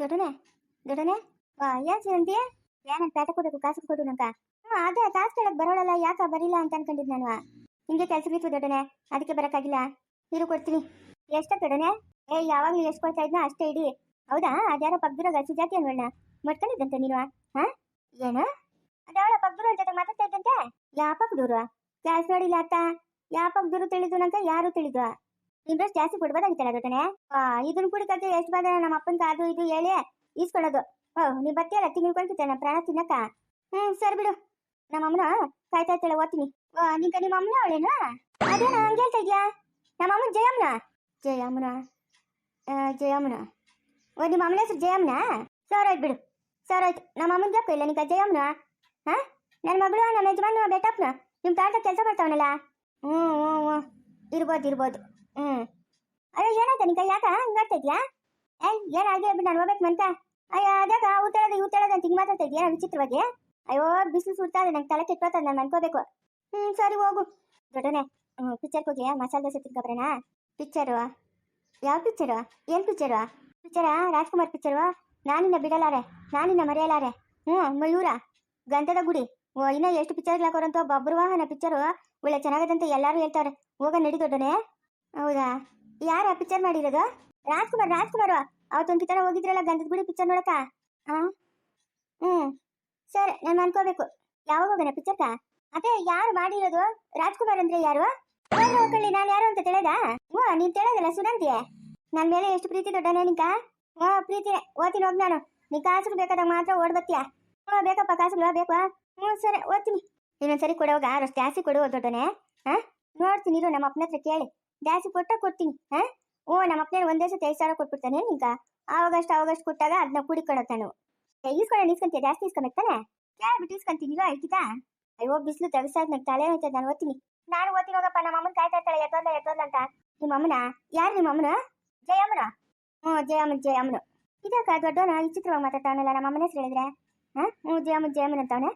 ದೊಡನೆ ವಾ ಏನ್ ಸಿರಂತಿ ಏನಂತ ಪೇಟ ಕೊಡಬೇಕು ಕಾಸು ಕೊಡು ಹ್ಞೂ ಅದೇ ಕಾಸು ಕೇಳಕ್ ಬರೋಳಲ್ಲ, ಯಾಕ ಬರಿಲ್ಲ ಅಂತ ಅನ್ಕೊಂಡಿದ್ ನಾನು. ಹಿಂಗೆ ಕೆಲ್ಸಕ್ಕಿತ್ತು ದೊಡನೆ ಅದಕ್ಕೆ ಬರಕ್ಕಾಗಿಲ್ಲ. ಇರು, ಕೊಡ್ತೀನಿ. ಎಷ್ಟ ದೊಡನೆ ಏ, ಯಾವಾಗ್ಲೂ ಎಷ್ಟು ಕೊಡ್ತಾ ಇದ್ನ ಅಷ್ಟೇ ಇಡಿ. ಹೌದಾ? ಅದ್ಯಾರ ಪಗ್ದಿರೋ ಗಸಿ ಜಾತಿ ಅನ್ವಣ್ಣ ಮಟ್ಕೊಂಡಿದ್ದಂತೆ ನೀನು ಹಾ? ಏನು? ಅದ್ಯಾವಳ ಪಕ್ಕದೂರ ಜೊತೆ ಮಾತಾಡ್ತಾ ಇದ್ದಂತೆ? ಯಾಪಕ್ ದೂರ ಕ್ಲಾಸ್ ನೋಡಿಲ್ಲ ಅತ್ತ? ಯಾಪಕ್ ದೂರು ತಿಳಿದು ನಂತ ಯಾರು ತಿಳಿದು? ಇಂಟ್ರೆಸ್ಟ್ ಜಾಸ್ತಿ ಕೊಡ್ಬೋದಾಗಿತ್ತಲ್ಲ ಆ ಇದನ್ನ ಕುಡಿಕಕ್ಕೆ ಎಷ್ಟು ಬಂದ ನಮ್ಮ ಅಪ್ಪನ ಅದು ಇದು ಹೇಳಿ ಈಸ್ಕೊಳ್ಳೋದು. ಓ ನೀ ಬತ್ತಿಯಲ್ಲ ತಿಂಗ್ಳ್ಕೊಂತಿದ್ದೆ ನನ್ನ ಪ್ರಾಣ ತಿನ್ನಕ್ಕ? ಹ್ಮ್, ಸರಿ ಬಿಡು. ನಮ್ಮ ಅಮ್ಮನ ಕಾಯ್ತಾ ಇರ್ತಾಳೆ, ಓದ್ತೀನಿ. ಓ ನಿಂಕ ನಿಮ್ಮ ಅಮ್ಮನ ಅವಳೇನು? ಅದೇನ, ಹಂಗೆ ಹೇಳ್ತಾ ನಮ್ಮ ಅಮ್ಮನ ಜಯಮ್ಮನ? ಜಯಮ್ಮನ? ಜಯಮ್ಮನ. ಓ, ನಿಮ್ಮ ಅಮ್ಮನ ಹೆಸರು ಜಯಮ್ಮನ? ಸರ್ ಆಯ್ತು ಬಿಡು. ಸರ್ ಆಯ್ತು ನಮ್ಮ ಅಮ್ಮನ ಜಪ್ಪ ಇಲ್ಲ ನಿಂಕ ಜಯಮ್ಮನ? ಹಾ? ನನ್ನ ಮಗಳು, ನಮ್ಮ ಯಜಮಾನ, ಬೆಟ್ಟಪ್ಪನ. ನಿಮ್ಮ ತಾತ ಕೆಲಸ ಮಾಡ್ತಾವನಲ್ಲ? ಹ್ಞೂ ಹ್ಞೂ ಹ್ಞೂ ಇರ್ಬೋದು ಇರ್ಬೋದು. ಹ್ಞೂ ಅಯ್ಯೋ, ಏನಾಯ್ತ ನಿಂಕ ಯಾಕ ಹಂಗೆ ಮಾಡ್ತಾ ಇದ್ಯಾ ಏ ಏನಾಗಿ ನಾನು ಹೋಗ್ಬೇಕು ಅಂತ. ಅಯ್ಯೋ ಅದಾಗ ಊತಳದ ಊತಳದ ಅಂತ ಹಿಂಗೆ ಮಾತಾಡ್ತಾ ಇದೆಯಾ ವಿಚಿತ್ರವಾಗಿ? ಅಯ್ಯೋ, ಬಿಸಿಲು ಸುಡ್ತಾ ಇದೆ, ನಂಗೆ ತಲೆ ಕೆಟ್ಟೋತದ ನಾನು ಅನ್ಕೋಬೇಕು. ಹ್ಮ್, ಸರಿ ಹೋಗು. ದೊಡ್ಡನೆ, ಹ್ಮ್ ಪಿಕ್ಚರ್ಗೆ ಹೋಗಿ ಮಸಾಲೆ ದೋಸೆ ತಿನ್ಕೊಬ್ರಣ ಪಿಕ್ಚರು ಯಾವ ಪಿಕ್ಚರು ಏನ್ ಪಿಕ್ಚರು ಪಿಕ್ಚರಾ ರಾಜ್ಕುಮಾರ್ ಪಿಕ್ಚರು ನಾನಿನ್ನ ಬಿಡಲಾರೆ, ನಾನಿನ್ನ ಮರೆಯಲಾರೆ. ಹ್ಞೂ ಮಯೂರ, ಗಂಧದ ಗುಡಿ. ಓ, ಇನ್ನ ಎಷ್ಟು ಪಿಕ್ಚರ್ಗಳು ಹಾಕೋರಂತ ಬಬ್ರು ವಾಹನ ಪಿಕ್ಚರು ಒಳ್ಳೆ ಚೆನ್ನಾಗದಂತ ಎಲ್ಲರೂ ಹೇಳ್ತಾರೆ ಹೋಗ ನಡಿ ದೊಡ್ಡನೇ. ಹೌದಾ? ಯಾರ ಪಿಕ್ಚರ್ ಮಾಡಿರೋದು? ರಾಜ್ಕುಮಾರ್ ರಾಜ್ಕುಮಾರ್. ಅವತ್ತೊಂದು ಕಿತನ ಹೋಗಿದ್ರಲ್ಲ ಗಂಧದ ಗುಡಿ ಪಿಕ್ಚರ್ ನೋಡಕ? ಆ? ಹ್ಞೂ ಸರಿ, ನಾನು ಅನ್ಕೋಬೇಕು. ಯಾವಾಗ ಹೋಗೋಣ ಪಿಕ್ಚರ್ಕ ಅದೇ, ಯಾರು ಮಾಡಿರೋದು? ರಾಜ್ಕುಮಾರ್ ಅಂದ್ರೆ ಯಾರು? ಕಳ್ಳಿ ನಾನು ಯಾರು ಅಂತ ತಿಳಿದ? ಓ ನೀನ್ ತಿಳಿದಲ್ಲ ಸುನಂತಿಯೇ ನನ್ನ ಮೇಲೆ ಎಷ್ಟು ಪ್ರೀತಿ ದೊಡ್ಡನೇ ನಿಂಕ? ಓ ಪ್ರೀತಿ ಓದ್ತೀನಿ, ಹೋಗ್ ನಾನು. ನೀ ಕಾಸು ಬೇಕಾದಾಗ ಮಾತ್ರ ಓಡ್ ಬತ್ತೀಯ ಹ್ಞೂ ಬೇಕಪ್ಪ ಕಾಸುಗಳು ಬೇಕು ಹ್ಞೂ ಸರಿ, ಓದ್ತೀನಿ. ಇನ್ನೊಂದ್ಸರಿ ಕೊಡೋವಾಗ ಅಷ್ಟು ಜಾಸ್ತಿ ಕೊಡು ದೊಡ್ಡನೆ ಹಾ ನೋಡ್ತೀನಿ ಇರು, ನಮ್ಮ ಅಪ್ಪನ ಹತ್ರ ಕೇಳಿ. ಜಾಸ್ತಿ ಕೊಟ್ಟ ಕೊಡ್ತೀನಿ ಹಾ ಓ, ನಮ್ಮ ಅಪ್ಪನ ಒಂದೇ ಸತಿ ಐದು ಸಾವಿರ ಕೊಟ್ಬಿಡ್ತಾನೆ ಈಗ? ಆವಾಗಷ್ಟು ಆವಾಗಷ್ಟು ಕೊಟ್ಟಾಗ ಅದನ್ನ ಕುಡಿಕೊಡತ್ತ ನಾನು ಈಸ್ಕೊಳ್ಳೋಣ ಇಸ್ಕೊಂತೀಯ ಜಾಸ್ತಿ ಇಸ್ಕೊಂಬೇಕಾನೆ ಕೇಳ್ಬಿಟ್ಟು ಇಸ್ಕೊಂತೀನಿ ಇರೋ ಆಯ್ತಿತಾ ಅಯ್ಯೋ, ಬಿಸಿಲು ತೆಗಸಾದ್ ನಂಗೆ ತಲೆ ಹೋಯ್ತದೆ ನಾನು ಓದ್ತೀನಿ. ನಾನು ಓದ್ತೀನಿ ಹೋಗಪ್ಪ, ನಮ್ಮ ಅಮ್ಮನ ಕಾಯ್ತಾ ಇರ್ತಾಳೆ ಎತ್ತೋಲ್ಲ ಎತ್ತೋಲ್ಲ ಅಂತ. ನಿಮ್ಮ ಅಮ್ಮನ? ಯಾರು ನಿಮ್ಮ ಅಮ್ಮನ? ಜಯಮ್ಮನ? ಹ್ಞೂ ಜಯ ಜಯಮ್ಮನು. ಇದಕ್ಕ ದೊಡ್ಡವನ ವಿಚಿತ್ರವಾಗಿ ಮಾತಾಡ್ತಾನಲ್ಲ ನಮ್ಮ ಅಮ್ಮನ ಹೆಸರು ಹೇಳಿದ್ರೆ? ಹಾ ಹ್ಞೂ ಜಯಮ್ಮನ್ ಜಯಮ್ಮನ್ ಅಂತವನೆ.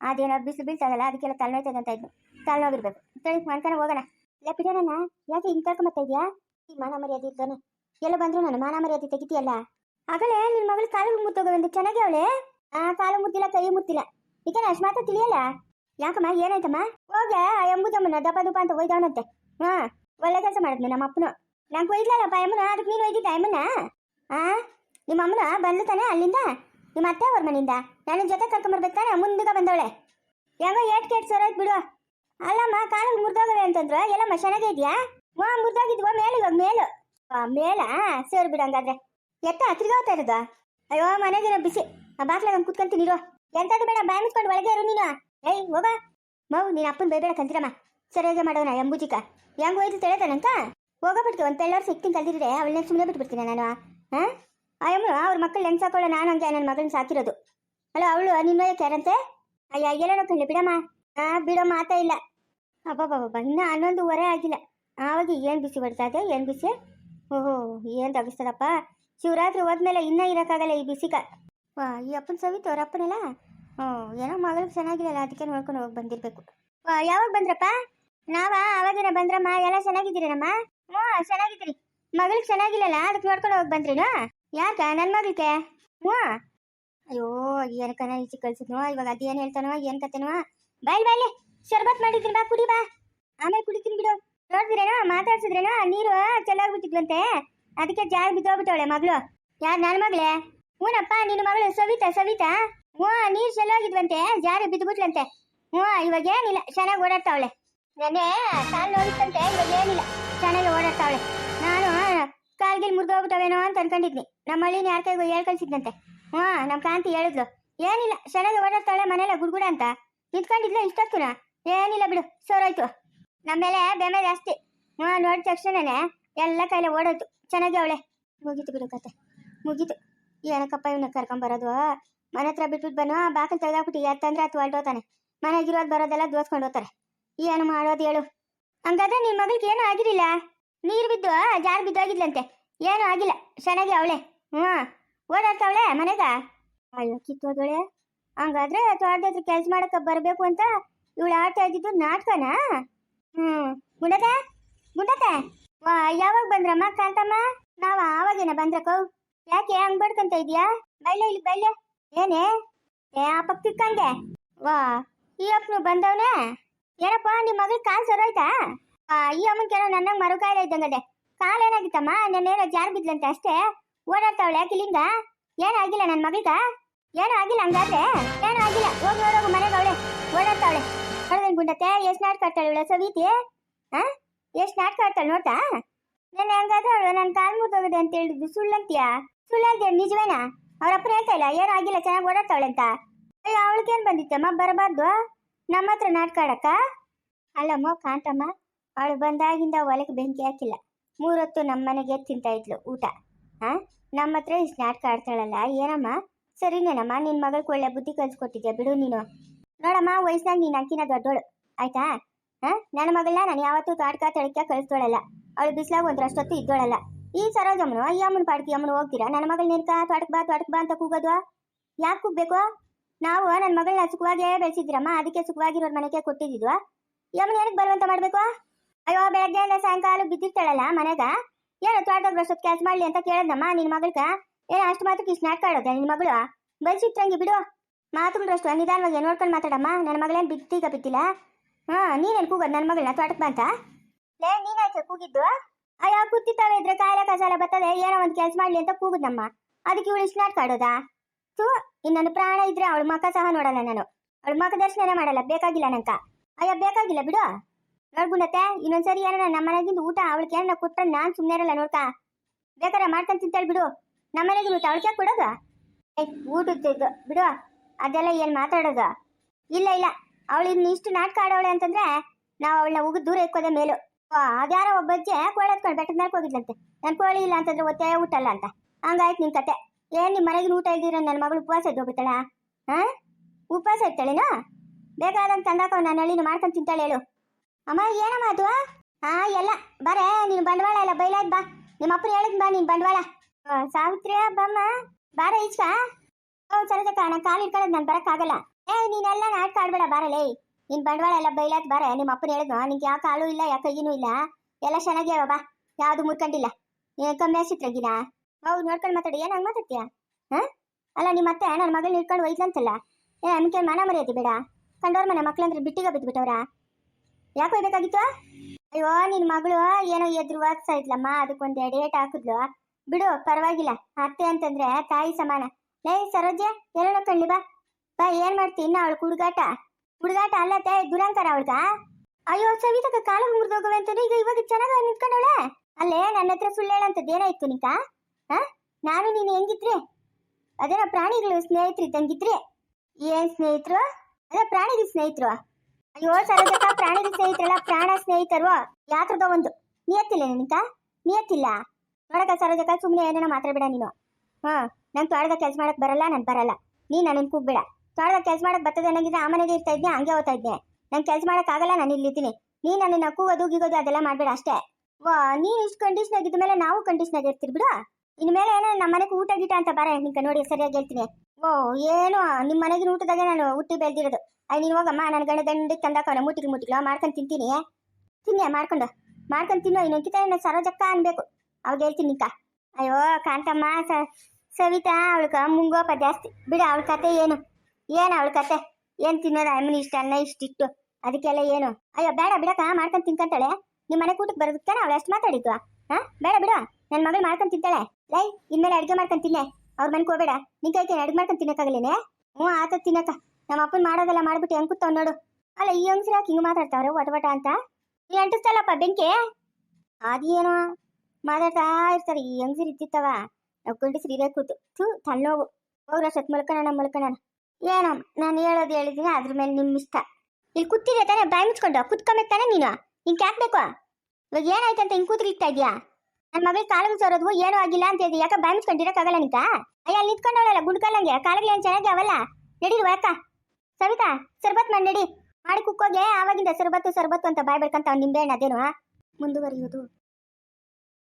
ಅದೇನೋ ಬಿಸಿಲು ಬೀಳ್ತದಲ್ಲ ಅದಕ್ಕೆಲ್ಲ ತಲೆನೋಯ್ತದೆ ಅಂತ ಇದ್ನು ತಲೆನೋಗಿರ್ಬೇಕು ತಳಿ ಮಾಡ್ಕೊಂಡು ಹೋಗೋಣ. ಇಲ್ಲ ಪಿಡೋಣ ಯಾಕೆ ಹಿಂಗೆ ಕರ್ಕೊಂಬತ್ತಾ ಇದೆಯಾ? ಈ ಮಾನ ಮರ್ಯಾದೆ ಇದ್ದಾನೆ ಎಲ್ಲ ಬಂದ್ರು ನಾನು ಮಾನ ಮರ್ಯಾದೆ ತೆಗಿತೀಯಲ್ಲ? ಆಗಲೇ ನಿನ್ನ ಮಗಳು ಕಾಲು ಮುತ್ತೋಗ ಒಂದು ಚೆನ್ನಾಗಿ ಅವಳೆ? ಆ, ಕಾಲು ಮುತ್ತಿಲ್ಲ ಕೈ ಮುತ್ತಿಲ್ಲ ಈಗ ಅಷ್ಟು ಮಾತ್ರ ತಿಳಿಯಲ್ಲ? ಯಾಕಮ್ಮ, ಏನಾಯ್ತಮ್ಮ? ಹೋಗ, ಆ ಎಂಬುದಮ್ಮನ ದಪ್ಪ ದೂಪ ಅಂತ ಒಯ್ದವನಂತೆ. ಹಾ, ಒಳ್ಳೆ ಕೆಲಸ ಮಾಡಿದ್ನು ನಮ್ಮ ಅಪ್ಪನು ನಂಗೆ ಒಯ್ದಲ್ಲಪ್ಪ ಅಮ್ಮನ ಅದಕ್ಕೆ ನೀನು ಒಯ್ದಿದ್ದ ಅಮ್ಮನ ಆ ನಿಮ್ಮ ಅಮ್ಮನ ಬಂದ್ಲು ತಾನೆ ಅಲ್ಲಿಂದ? ನಿಮ್ಮ ಅತ್ತೆ ಅವ್ರ ಮನೆಯಿಂದ. ನನ್ನ ಜೊತೆ ಕರ್ಕೊಂಬರ್ಬೇಕು ತಾನೆ ಮುಂದಕ್ಕೆ ಬಂದವಳೆ. ಹೆಂಗೋ ಏಟ್ ಕೇಟ್ ಸರೋಯ್ತು ಬಿಡು. ಅಲ್ಲಮ್ಮ, ಕಾಲು ಮುರಿದೋಗವೆ ಅಂತಂದ್ರು. ಎಲ್ಲಮ್ಮ ಚೆನ್ನಾಗೇ ಇದೆಯಾ? ವಾ, ಮುರಿದೋಗಿದ್ವ. ಮೇಲೆ ಇವಾಗ, ಮೇಲು. ಮೇಲ? ಸೇರಿ ಬಿಡು ಹಂಗಾದ್ರೆ. ಎತ್ತ ತಿರ್ಗಾವ್ತಾ ಇರೋದು? ಅಯ್ಯೋ ಮನೆಗೇನೋ ಬಿಸಿ. ಆ ಬಾಕ್ಲಾಗ ಇರೋ ಎಂತದು ಬೇಡ, ಬಾಯ್ ಮುಚ್ಕೊಂಡು ಒಳಗೆ ಇರು ನೀನು. ಏಯ್, ಹೋಗ. ಮೌ ನೀನು ಅಪ್ಪನ ಬೇಬೇಡ ಕಂತಿರಮ್ಮ. ಸರಿಯಾಗಿ ಮಾಡೋಣ, ಎಂಬುಜಿಕ. ಹೆಂಗ್ ಹೋಯ್ತು ತಿಳಿತಾನಂತ? ಹೋಗಬಿಡ್ತು ಒಂದು ತೆಳ್ಳೋರು ಸಿಕ್ತೀನಿ ಕಲ್ದಿದ್ರೆ ಅವಳನ್ನ ಸುಮ್ಮನೆ ಬಿಟ್ಬಿಡ್ತೀನಿ ನಾನು. ಹಾಂ ಅಯ್ಯಮ್ಮ ಅವ್ರ ಮಕ್ಕಳು ಹೆಂಗ್ ನಾನು ಹಂಗೆ ನನ್ನ ಮಗಳನ್ನ ಸಾಕಿರೋದು. ಅಲ್ಲ ಅವಳು ನಿನ್ನ ಯಾರಂತೆ ಅಯ್ಯ ಎಲ್ಲೋ ಕಣ್ಣು, ಬಿಡಮ್ಮ. ಹಾ ಬಿಡೋ ಮಾತಾ ಇಲ್ಲ. ಅಬ್ಬಬ್ಬಬ್ಬ ಇನ್ನ ಹನ್ನೊಂದುವರೆ ಆಗಿಲ್ಲ. ಆವಾಗ ಏನು ಬಿಸಿ ಬರ್ತಾ ಇದೆ, ಏನು ಬಿಸಿ? ಓಹೋ, ಏನು ತಗಿಸ್ತದಪ್ಪ ಶಿವರಾತ್ರಿ ಹೋದ್ಮೇಲೆ ಇನ್ನೂ ಇರೋಕ್ಕಾಗಲ್ಲ ಈ ಬಿಸಿಕ ವಾ, ಈ ಅಪ್ಪನ ಸವಿತು, ಅವ್ರ ಅಪ್ಪನೆಲ್ಲ? ಹ್ಞೂ, ಏನೋ ಮಗಳಿಗೆ ಚೆನ್ನಾಗಿರಲ್ಲ ಅದಕ್ಕೆ ನೋಡ್ಕೊಂಡು ಹೋಗಿ ಬಂದಿರಬೇಕು. ವಾ, ಯಾವಾಗ ಬಂದ್ರಪ್ಪ? ನಾವಾ? ಆವಾಗಿನ ಬಂದ್ರಮ್ಮ? ಎಲ್ಲ ಚೆನ್ನಾಗಿದ್ದೀರೇನಮ್ಮ? ಹ್ಞೂ, ಚೆನ್ನಾಗಿದ್ದೀರಿ. ಮಗಳಿಗೆ ಚೆನ್ನಾಗಿಲ್ಲಲ್ಲ, ಅದಕ್ಕೆ ನೋಡ್ಕೊಂಡು ಹೋಗಿ ಬಂದ್ರೇನು? ಯಾಕ? ನನ್ನ ಮಗಳಿಗೆ ಹ್ಞೂ ಅಯ್ಯೋ ಏನಕನ ಈಚೆ ಕಳ್ಸಿದ್ನೋ? ಇವಾಗ ಅದೇನು ಹೇಳ್ತಾನೋ, ಏನು ಕತೆನೋ? ಬಾಯ್ ಬಾಯ್ಲೆ ಶರ್ಬತ್ ಮಾಡಿದ್ರಿ ಬಾ, ಕುಡಿ ಬಾ. ಆಮೇಲೆ ಕುಡಿತೀನಿ ಬಿಡು. ನೋಡಿದ್ರೇನೋ ಮಾತಾಡ್ಸಿದ್ರೇನೋ? ನೀರು ಚೆಲ್ಲಾಗ್ಬಿಟ್ಟಿದ್ವಂತೆ ಅದಕ್ಕೆ ಜಾರ್ ಬಿದ್ದೋಗ್ಬಿಟ್ಟವಳೆ ಮಗಳು. ಯಾರು ನನ್ನ ಮಗಳೇ? ಹ್ಞೂನಪ್ಪ ನಿನ್ನ ಮಗಳು ಸವಿತಾ ಸವಿತಾ? ಹ್ಞೂ ನೀರು ಚೆಲ್ಲೋಗಿದ್ವಂತೆ ಜಾರಿ ಬಿದ್ದುಬಿಟ್ಲಂತೆ ಹ್ಞೂ ಇವಾಗ ಏನಿಲ್ಲ. ಚೆನ್ನಾಗಿ ಓಡಾಡ್ತಾವಳೆ. ನೆನ್ನೆ ಕಾಲು ನೋಡಿತ್ತಂತೆ ಇವಾಗ ಏನಿಲ್ಲ. ಚೆನ್ನಾಗಿ ಓಡಾಡ್ತಾವಳೆ. ನಾನು ಕಾಲ್ಗಿಲ್ ಮುರಿದೋಗ್ಬಿಟ್ಟವೇನೋ ಅಂತ ಅನ್ಕೊಂಡಿದ್ನಿ. ನಮ್ಮ ಹಳ್ಳಿನ ಯಾರ ಕೈಗೂ ಹೇಳ್ ಕಳ್ಸಿದ್ನಂತೆ. ಹಾ ನಮ್ಮ ಕಾಂತಿ ಹೇಳಿದ್ಲು. ಏನಿಲ್ಲ ಚೆನ್ನಾಗಿ ಓಡಾಡ್ತಾಳೆ ಮನೆಯಲ್ಲ ಗುಡ್ಗುಡ ಅಂತ. ನಿಂತ್ಕೊಂಡಿದ್ಲ ಇಷ್ಟೊತ್ತುನ. ಏನಿಲ್ಲ ಬಿಡು, ಸೋರೋಯ್ತು. ನಮ್ಮ ಮೇಲೆ ಬೆಮೆ ಜಾಸ್ತಿ. ಹಾ ನೋಡಿದ ತಕ್ಷಣನೇ ಎಲ್ಲ ಕೈಲೇ ಓಡೋಯ್ತು. ಚೆನ್ನಾಗಿ ಅವಳೆ. ಮುಗೀತು ಬಿಡು ಕತೆ. ಮುಗೀತು. ಏನಕ್ಕಪ್ಪ ಇವನ್ನ ಕರ್ಕೊಂಬರೋದು ಮನೆ ಹತ್ರ ಬಿಟ್ಬಿಟ್ಟು ಬನ್ನು ಬಾಕಲ್ ತೆಗೆದಾಕ್ಬಿಟ್ಟು ಎತ್ತಂದ್ರೆ ಅದು ಹೊರಟೋತಾನೆ ಮನೆಗಿರೋದು ಬರೋದೆಲ್ಲ ದೋಸ್ಕೊಂಡು ಹೋಗ್ತಾರೆ. ಏನು ಮಾಡೋದು ಹೇಳು. ಹಂಗಾದ್ರೆ ನಿನ್ನ ಮಗಳಿಗೆ ಏನೂ ಆಗಿರಲಿಲ್ಲ? ನೀರು ಬಿದ್ದು ಜಾರು ಬಿದ್ದೋಗಿದ್ಲಂತೆ ಏನೂ ಆಗಿಲ್ಲ. ಚೆನ್ನಾಗಿ ಅವಳೆ. ಹ್ಞೂ. ಓಡಾಡ್ತಾವಳೆ ಮನೆಗ. ಅಯ್ಯೋ, ಕಿತ್ತೋದಳೆ. ಹಂಗಾದ್ರೆ ತೋಟದ ಹತ್ರ ಕೆಲಸ ಮಾಡಕ್ಕೆ ಬರಬೇಕು ಅಂತ ಇವಳು ಆಡ್ತಾ ಇದ್ದಿದ್ದು ನಾಟಕನಾ? ಹ್ಞೂ. ಗುಂಡತೆ ಗುಂಡತೆ ವಾ, ಯಾವಾಗ ಬಂದ್ರಮ್ಮ ಕಾಂತಮ್ಮ? ನಾವು ಆವಾಗೇನ ಬಂದ್ರಕ್ಕೋ? ಯಾಕೆ ಹಂಗ್ ಬಡ್ಕಂತ ಇದೀಯಾ ಬೈಲೆ ಇಲ್ಲಿ ಬೈಲೆ? ಏನೇ? ಏ, ಆ ಪಕ್ಕ ವಾ, ಈ ಅಪ್ಪನು ಬಂದವನೇ? ಏನಪ್ಪ ನಿಮ್ಮ ಮಗಳ ಕಾಲ್ ಸರೋಯ್ತಾ ಈ ಅಮ್ಮನ್ಕೇನೋ ಮರು ಮರುಕಾಯಿಲೆ ಇದ್ದಂಗದೆ. ಕಾಲ್ ಏನಾಗಿತ್ತಮ್ಮ? ನೆನ್ನೇನೋ ಜಾರ್ ಬಿದ್ಲಂತೆ ಅಷ್ಟೇ. ಓಡಾಡ್ತಾವಳೆ ಯಾಕಿಲ್ಲಿಂದ ಏನಾಗಿಲ್ಲ ನನ್ನ ಮಗಳಿಗ ಏನೂ ಆಗಿಲ್ಲ ಹಂಗಾದ್ರೆ? ಏನೂ ಆಗಿಲ್ಲ. ಹೋಗಿ ನೋಡೋಗು ಮನೆಗೆ ಅವಳೆ ಓಡಾಡ್ತಾವಳೆ. ಹೊಡೆದನ್ ಗುಂಡತ್ತೆ, ಎಷ್ಟು ನಾಟಕ ಆಡ್ತಾಳೆ ಇವಳ ಸವೀತಿ? ಹಾ ಎಷ್ಟು ನಾಟಕ ಆಡ್ತಾಳೆ ನೋಡ್ತಾ? ನೆನ್ನೆ ಹಂಗಾದ್ರೆ ಅವಳು ನನ್ನ ಕಾಲ್ ಮುರಿದೋಗಿದೆ ಅಂತ ಹೇಳಿದ್ದು ಸುಳ್ಳಂತೀಯ? ಸುಳ್ಳಂತೀಯ ನಿಜವೇನಾ? ಅವ್ರ ಅಪ್ಪನ ಹೇಳ್ತಾ ಇಲ್ಲ, ಏನೂ ಆಗಿಲ್ಲ, ಚೆನ್ನಾಗಿ ಓಡಾಡ್ತಾವಳೆ ಅಂತ. ಅಯ್ಯೋ, ಅವಳಿಗೇನು ಬಂದಿತ್ತಮ್ಮ, ಬರಬಾರ್ದು? ನಮ್ಮ ಹತ್ರ ನಾಟಕ ಆಡಕ್ಕ? ಅಲ್ಲಮ್ಮ ಕಾಂತಮ್ಮ ಅವಳು ಬಂದಾಗಿಂದ ಒಲೆಗೆ ಬೆಂಕಿ ಹಾಕಿಲ್ಲ. ಮೂರೊತ್ತು ನಮ್ಮ ಮನೆಗೆ ತಿಂತಾ ಇದ್ಲು ಊಟ. ಹಾ ನಮ್ಮ ಹತ್ರ ಇಷ್ಟು ನಾಟಕ ಆಡ್ತಾಳಲ್ಲ, ಏನಮ್ಮ? ಸರಿನೇನಮ್ಮ ನಿನ್ನ ಮಗಳಿಗೆ ಒಳ್ಳೆ ಬುದ್ಧಿ ಕಲ್ಸ್ಕೊಟ್ಟಿದ್ಯಾ ಬಿಡು ನೀನು. ನೋಡಮ್ಮ ವಯಸ್ಸಿನಾಗ ನೀನು ಅಕ್ಕಿನ ದೊಡ್ಡೋಳು. ಆಯ್ತಾ? ಹಾ ನನ್ನ ಮಗಳನ್ನ ನಾನು ಯಾವತ್ತೂ ತಾಡ್ಕ ತಡಕ ಕಳಿಸ್ತೋಳಲ್ಲ ಅವಳು ಬಿಸಿಲಾಗ ಒಂದ್ರಷ್ಟೊತ್ತು ಇದ್ದೋಳಲ್ಲ. ಈ ಸರೋಜಮ್ಮನು ಈ ಅಮ್ಮನ ಪಾಡ್ಕಿ, ಅಮ್ಮನ ಹೋಗ್ತೀರಾ? ನನ್ನ ಮಗಳ ನಿನ್ಕ, ತೊಡಕ್ ಬಾ ತೊಡಕ್ ಬಾ ಅಂತ ಕೂಗೋದು? ಯಾಕೆ ಕೂಗ್ಬೇಕು? ನಾವು ನನ್ನ ಮಗಳನ್ನ ಸುಖವಾಗೇ ಬೆಳೆಸಿದ್ರಮ್ಮ ಅದಕ್ಕೆ ಸುಖವಾಗಿರೋ ಮನೆಗೆ ಕೊಟ್ಟಿದ್ದಿದ್ವಾ? ಯಮ್ಮನ ಏನಕ್ಕೆ ಬರುವಂತ ಮಾಡ್ಬೇಕು? ಅಯ್ಯೋ, ಬೆಳಗ್ಗೆ ಸಾಯಂಕಾಲ ಬಿದ್ದಿರ್ತಾಳಲ್ಲ ಮನೆಗ? ಏನು ತೋಟದಾಗ ಅಷ್ಟೊತ್ತು ಕೆಲಸ ಮಾಡ್ಲಿ ಅಂತ ಕೇಳದ್ನಮ್ಮ ನಿನ್ನ ಮಗಳ್ಗ ಏನು ಅಷ್ಟು ಮಾತ್ರಕ್ಕೆ ಇಷ್ಟು ನಾಟಕ ಆಡೋದ ನಿನ್ನ ಮಗಳು? ಬಲ್ಸಿಟ್ರಂಗೆ ಬಿಡು. ಮಾತುಗಳಷ್ಟು ನಿಧಾನವಾಗಿ ನೋಡ್ಕೊಂಡು ಮಾತಾಡಮ್ಮ. ನನ್ನ ಮಗಳೇನು ಬಿತ್ತೀಗ ಬಿತ್ತಿಲ್ಲ ಹಾ, ನೀನೇನು ಕೂಗೋದು ನನ್ನ ಮಗಳನ್ನ ತೋಟಕ್ಕೆ ಬಂತ? ಲೇ, ನೀನಾಯ್ತು ಕೂಗಿದ್ದು? ಅಯ್ಯೋ ಕೂತಿತ್ತಾವೆ ಇದ್ರೆ ಕಾಯಿಲೆ ಕಸಾಲ ಬರ್ತದೆ. ಏನೋ ಒಂದು ಕೆಲಸ ಮಾಡ್ಲಿ ಅಂತ ಕೂಗುದಮ್ಮ ಅದಕ್ಕೆ ಇವಳು ಇಷ್ಟು ನಾಟಕ ಆಡೋದಾ? ತೂ ಇನ್ನೊಂದು ಪ್ರಾಣ ಇದ್ರೆ ಅವಳು ಮಕ್ಕ ಸಹ ನೋಡಲ್ಲ ನಾನು. ಅವಳು ಮಕ್ಕ ದರ್ಶನ ಮಾಡಲ್ಲ. ಬೇಕಾಗಿಲ್ಲ ನನ್ಕ ಅಯ್ಯೋ, ಬೇಕಾಗಿಲ್ಲ ಬಿಡು. ನೋಡ್ಗುಂಡತ್ತೆ ಇನ್ನೊಂದ್ಸರಿ ಏನೋ ನಮ್ಮ ಮನೆಗಿಂದ ಊಟ ಅವಳಿಗೆ ಏನೋ ಕೊಟ್ರೆ ನಾನು ಸುಮ್ಮನೆ ಇರಲ್ಲ ನೋಡ್ಕ. ಬೇಕಾರೆ ಮಾಡ್ಕೊಂಡು ತಿಂತಾಳೆ ಬಿಡು. ನಮ್ಮ ಮನೆಗಿನ ಊಟ ಅವಳಿಗೆ ಕೊಡೋದು? ಏ ಊಟದ್ದು ಬಿಡು. ಅದೆಲ್ಲ ಏನು ಮಾತಾಡೋದು? ಇಲ್ಲ ಇಲ್ಲ. ಅವಳು ಇನ್ನು ಇಷ್ಟು ನಾಟಕ ಆಡೋಳೆ ಅಂತಂದ್ರೆ ನಾವು ಅವಳನ್ನ ಉಗಿದು ದೂರ ಇಕ್ಕೋದೆ ಮೇಲು. ಅದ್ಯಾರೋ ಒಬ್ಬ ಅಜ್ಜೆ ಕೋಳಿ ಹತ್ಕೊಂಡು ಬೆಟ್ಟದ ಮೇಲೆ ಹೋಗಿದ್ಲಂತೆ ನನ್ನ ಕೋಳಿ ಇಲ್ಲ ಅಂತಂದ್ರೆ ಒತ್ತೆ ಊಟಲ್ಲ ಅಂತ. ಹಂಗಾಯ್ತು ನಿನ್ ಕತೆ. ಏನ್ ನಿಮ್ಮ ಮನೆಗಿನ ಊಟ ಇದ್ದೀರ ನನ್ನ ಮಗಳು ಉಪವಾಸ ಇದ್ದೋಗ್ಬಿಡ್ತಾಳ ಹಾ? ಉಪವಾಸ ಇರ್ತಾಳೇನೋ? ಬೇಕಾದಂತ ತಂದಾಕ, ನಾನು ಹಳ್ಳಿನ ಮಾಡ್ಕೊಂಡು ತಿಂತಾಳೆ ಹೇಳು. ಅಮ್ಮ, ಏನಮ್ಮ ಅದು? ಹಾ ಎಲ್ಲ, ಬಾರೆ, ನೀನು ಬಂಡವಾಳ ಎಲ್ಲ ಬೈಲಾಯ್ತು ಬಾ. ನಿಮ್ಮ ಅಪ್ಪನ ಹೇಳಿದ್ ಬಾ ನೀನು ಬಂಡವಾಳ. ಸಾವಿತ್ರಿ ಬಮ್ಮ ಬಾರ ಈಚಕ ಓ ಸರದಕ್ಕ ನಾನು ಕಾಲು ಇಟ್ಕೊಳ್ಳೋದು ನಾನು ಬರೋಕ್ಕಾಗಲ್ಲ ಏ, ನೀನೆಲ್ಲ ನಾಟಕ ಆಡ್ಬೇಡ ಬಾರಲೇ ನಿನ್ ಬಂಡವಾಳ ಎಲ್ಲ ಬೈಲಾತ್ ಬಾರೆ, ನಿಮ್ಮ ಅಪ್ಪನ ಹೇಳಿದ್ನು. ನಿಂಗೆ ಯಾವ ಕಾಲು ಇಲ್ಲ, ಯಾವ ಕೈಯಿನೂ ಇಲ್ಲ. ಎಲ್ಲ ಚೆನ್ನಾಗಿ ಅವ ಬಾ, ಯಾವುದು ಮುರ್ಕೊಂಡಿಲ್ಲ. ಕಮ್ಮಿ ಹಸಿತ್ರಗಿನ ಹೌದು ನೋಡ್ಕೊಂಡು ಮಾತಾಡಿ ಏನು ಹಂಗೆ ಮಾತಾಡ್ತೀಯ? ಹಾ? ಅಲ್ಲ, ನಿಮ್ಮ ಅತ್ತೆ ನನ್ನ ಮಗಳನ್ನ ಹಿಡ್ಕೊಂಡು ಹೋಯ್ತಂತಲ್ಲ ಏ ನಮ್ಗೆ ಮನ ಮರ್ಯಾದೆ ಬೇಡ. ಕಂಡವ್ರ ಮನೆ ಮಕ್ಳಂದ್ರೆ ಬಿಟ್ಟಿಗೆ ಬಿದ್ಬಿಟ್ಟವ್ರ? ಯಾಕೆ ಹೋಗ್ಬೇಕಾಗಿತ್ತು ಅಯ್ಯೋ ನಿನ್ನ ಮಗಳು ಏನೋ ಎದ್ರು ವಾಗ್ತಾ ಇದ್ಲಮ್ಮ ಅದಕ್ಕೊಂದು ಎಡೇಟ್ ಹಾಕಿದ್ಲು. ಬಿಡು, ಪರವಾಗಿಲ್ಲ. ಅತ್ತೆ ಅಂತಂದ್ರೆ ತಾಯಿ ಸಮಾನ. ಲೇ, ಸರೋಜೆ ಎಲ್ಲ ಕಳ್ಳಿ ಬಾ. ಬಾ, ಏನ್ ಮಾಡ್ತಿ? ಇನ್ನ ಅವಳು ಹುಡುಗಾಟ ಹುಡುಗಾಟ ಅಲ್ಲತ್ತೆ ದುರಂಕಾರ ಅವಳ್ಗ. ಅಯ್ಯೋ, ಸವಿತಕ್ಕ ಕಾಲು ಮುರಿದೋಗವೆ ಅಂತಾನೆ ಈಗ ಇವಾಗ ಚೆನ್ನಾಗಿ ನಿಂತ್ಕೊಂಡವಳೆ? ಅಲ್ಲೇ, ನನ್ನ ಹತ್ರ ಸುಳ್ಳು ಹೇಳಂತದ್ದು ಏನಾಯ್ತು ನಿಕ ಹಾ? ನಾನು, ನೀನು ಹೆಂಗಿದ್ರಿ? ಅದೇನೋ ಪ್ರಾಣಿಗಳು ಸ್ನೇಹಿತರು ಇದ್ದಂಗಿದ್ರಿ. ಏನ್ ಸ್ನೇಹಿತರು? ಅದೇ ಪ್ರಾಣಿಗಳು ಸ್ನೇಹಿತರು. ಅಯ್ಯೋ, ಸರೋಜಕ್ಕ ಪ್ರಾಣಿಗಳ ಸ್ನೇಹಿತರಲ್ಲ, ಪ್ರಾಣ ಸ್ನೇಹಿತರು. ಯಾತ್ರದ ಒಂದು. ನಿಯತ್ತಿಲ್ಲ ನಿನಕ ನಿಯತ್ತಿಲ್ಲ. ನೋಡಕ ಸರೋಜಕ್ಕ ಸುಮ್ಮನೆ ಏನೇನ ಮಾತ್ರ ಬಿಡ ನೀನು. ಹಾ ನಂಗೆ ತೋಟದ ಕೆಲಸ ಮಾಡಕ್ ಬರಲ್ಲ, ನನ್ ಬರಲ್ಲ. ನೀ ನನ್ನ ಕೂಗ್ಬೇಡ. ತೋಟದ ಕೆಲಸ ಮಾಡಕ್ ಬರ್ತದೆ ನನಗಿದ್ರೆ ಆ ಮನೆಗೆ ಇರ್ತಾ ಇದ್ದೆ ಹಂಗೆ ಹೋಗ್ತಾ ಇದ್ದೆ ಕೆಲಸ ಮಾಡಕ್ ಆಗಲ್ಲ, ನಾನು ಇಲ್ಲಿದ್ದೀನಿ ನೀ ನನ್ನ ಕೂಗೋದು, ಗೀಗೋದು ಅದೆಲ್ಲ ಮಾಡ್ಬೇಡ ಅಷ್ಟೇ. ವಾ, ನೀನ್ ಇಷ್ಟು ಕಂಡೀಷನ್ ಆಗಿದ್ದ ಮೇಲೆ ನಾವು ಕಂಡೀಷನ್ ಆಗಿರ್ತೀರಿ ಬಿಡು. ಇನ್ ಮೇಲೆ ಏನೋ ನಮ್ಮ ಮನೆಗೆ ಊಟ ಗೀಟ ಅಂತ ಬರ ನಿಂಗೆ ನೋಡಿ ಸರಿಯಾಗಿ ಹೇಳ್ತೀನಿ. ಓ, ಏನು ನಿಮ್ಮ ಮನೆಗಿನ ಊಟದಾಗೆ ನಾನು ಹುಟ್ಟಿ ಬೆಳೆದಿರೋದು. ಅಯ್ಯ ನೀನು ಹೋಗಮ್ಮ ನನ್ನ ಗಂಡ ದಂಡಿಗೆ ತಂದಾಕವನ ಮುಟ್ಟಿಗೆ ಮುಟ್ಟಿಗೆ ಮಾಡ್ಕೊಂಡು ತಿಂತೀನಿ ತಿನ್ನೆ ಮಾಡ್ಕೊಂಡು. ಮಾಡ್ಕೊಂಡು ತಿನ್ನೋ ಇನ್ನೊಂದ್ಕಿತ ನನ್ನ ಸರೋಜಕ್ಕ ಅನ್ಬೇಕು. ಅವಾಗ ಹೇಳ್ತೀನಿ ನಿಕ್ಕ ಅಯ್ಯೋ, ಕಾಂತಮ್ಮ, ಸ, ಸವಿತಾ, ಅವಳು ಮುಂಗೋಪ ಜಾಸ್ತಿ. ಬಿಡು, ಅವಳ ಕತೆ ಏನು? ಏನು ಅವಳ ಕತೆ? ಏನು ತಿನ್ನೋದು ಅಮ್ಮನ ಇಷ್ಟ, ಅನ್ನ ಇಷ್ಟಿಟ್ಟು? ಅದಕ್ಕೆಲ್ಲ ಏನು? ಅಯ್ಯೋ, ಬೇಡ, ಬಿಡಕ್ಕ, ಮಾಡ್ಕೊಂಡು ತಿನ್ಕಂತಾಳೆ. ನಿಮ್ಮ ಮನೆ ಕೂಟಕ್ಕೆ ಬರೋದಕ್ಕೆ ಅವಳು ಅಷ್ಟು ಮಾತಾಡಿದ್ವಾ ಹಾಂ? ಬೇಡ, ಬಿಡು. ನನ್ನ ಮಗಳು ಮಾಡ್ಕೊಂಡು ತಿಂತಾಳೆ. ಲೈ, ಇನ್ಮೇಲೆ ಅಡುಗೆ ಮಾಡ್ಕೊಂಡು ತಿನ್ನೆ. ಅವ್ರ ಮನೆಗೆ ಹೋಗ್ಬೇಡ. ನಿನ್ ಕೈ ಅಡುಗೆ ಮಾಡ್ಕೊಂಡು ತಿನ್ನಕ್ಕಾಗಲೇನೆ? ಹ್ಞೂ ಆತ ತಿನ್ನಕ್ಕ ನಮ್ಮ ಅಪ್ಪನ ಮಾಡೋದೆಲ್ಲ ಮಾಡ್ಬಿಟ್ಟು ಹೆಂಗ್ ಕೂತಾವ್ ನೋಡು. ಅಲ್ಲ, ಈ ಹೆಂಗ್ಸ್ರು ಹಿಂಗೆ ಮಾತಾಡ್ತಾವ್ರೆ ಒಟವಟ ವಟ ಅಂತ? ನೀ ಅಂಟಿಸ್ತಲ್ಲಪ್ಪ ಬೆಂಕಿ? ಅದೇನೋ ಮಾತಾಡ್ತಾ ಇರ್ತಾರೆ, ಈ ಹೆಂಗ್ಸಿರು ಇದ್ದಿತ್ತವ. ನಾವು ಗಂಡಸ್ರು ಇರೇ ಕೂತು. ಥೂ ತನ್ನೋವು ಹೋಗ್ರ, ಸತ್ ಮಲ್ಕೊಳ್ಳೋಣ ಮಲ್ಕಣ ಏನೋ, ನಾನು ಹೇಳೋದು ಹೇಳಿದ್ದೀನಿ ಅದ್ರ ಮೇಲೆ ನಿಮ್ಮ ಇಷ್ಟ. ಇಲ್ಲಿ ಕೂತಿದೆ ತಾನೇ, ಬಾಯಿ ಮುಚ್ಕೊಂಡು? ಕುತ್ಕೊಂಬೇಕು ತಾನೇ ನೀನು? ಹಿಂಗೆ ಹಾಕ್ಬೇಕು ಬೇಕು? ಇವಾಗ ಏನಾಯ್ತಂತ ಹಿಂಗೆ ಕೂತ್ರಿಗ್ತಾ ಇದೆಯಾ? ನನ್ನ ಮಗಳ ಕಾಲಿಗೆ ಏನು ಏನೂ ಆಗಿಲ್ಲ ಅಂತ ಹೇಳಿ ಯಾಕೆ ಬಾಯಿ ಮುಚ್ಕೊಂಡಿರಕ್ಕಾಗಲ್ಲ ನಿಂಕ ಅಯ್ಯ, ಅಲ್ಲಿ ನಿಂತ್ಕೊಂಡವಳಲ್ಲ ಗುಡ್ಕಲ್ಲಂಗೆ ಕಾಲಗಳು ಏನು ಚೆನ್ನಾಗಿ ಅವಲ್ಲ? ನಡೀರಿ ಯಾಕ ಸವಿತಾ, ಸರ್ಬತ್ ಮಾಡಿ ನಡಿ. ಮಾಡಿ ಕುಕ್ಕೋಗೆ, ಆವಾಗಿಂದ ಸರ್ಬತ್ತು ಸರ್ಬತ್ತು ಅಂತ ಬಾಯ್ ಬೆಳ್ಕಂತ ಅವ್ನು ನಿಂಬೆ ಅದೇನು? ಮುಂದುವರಿಯುವುದು.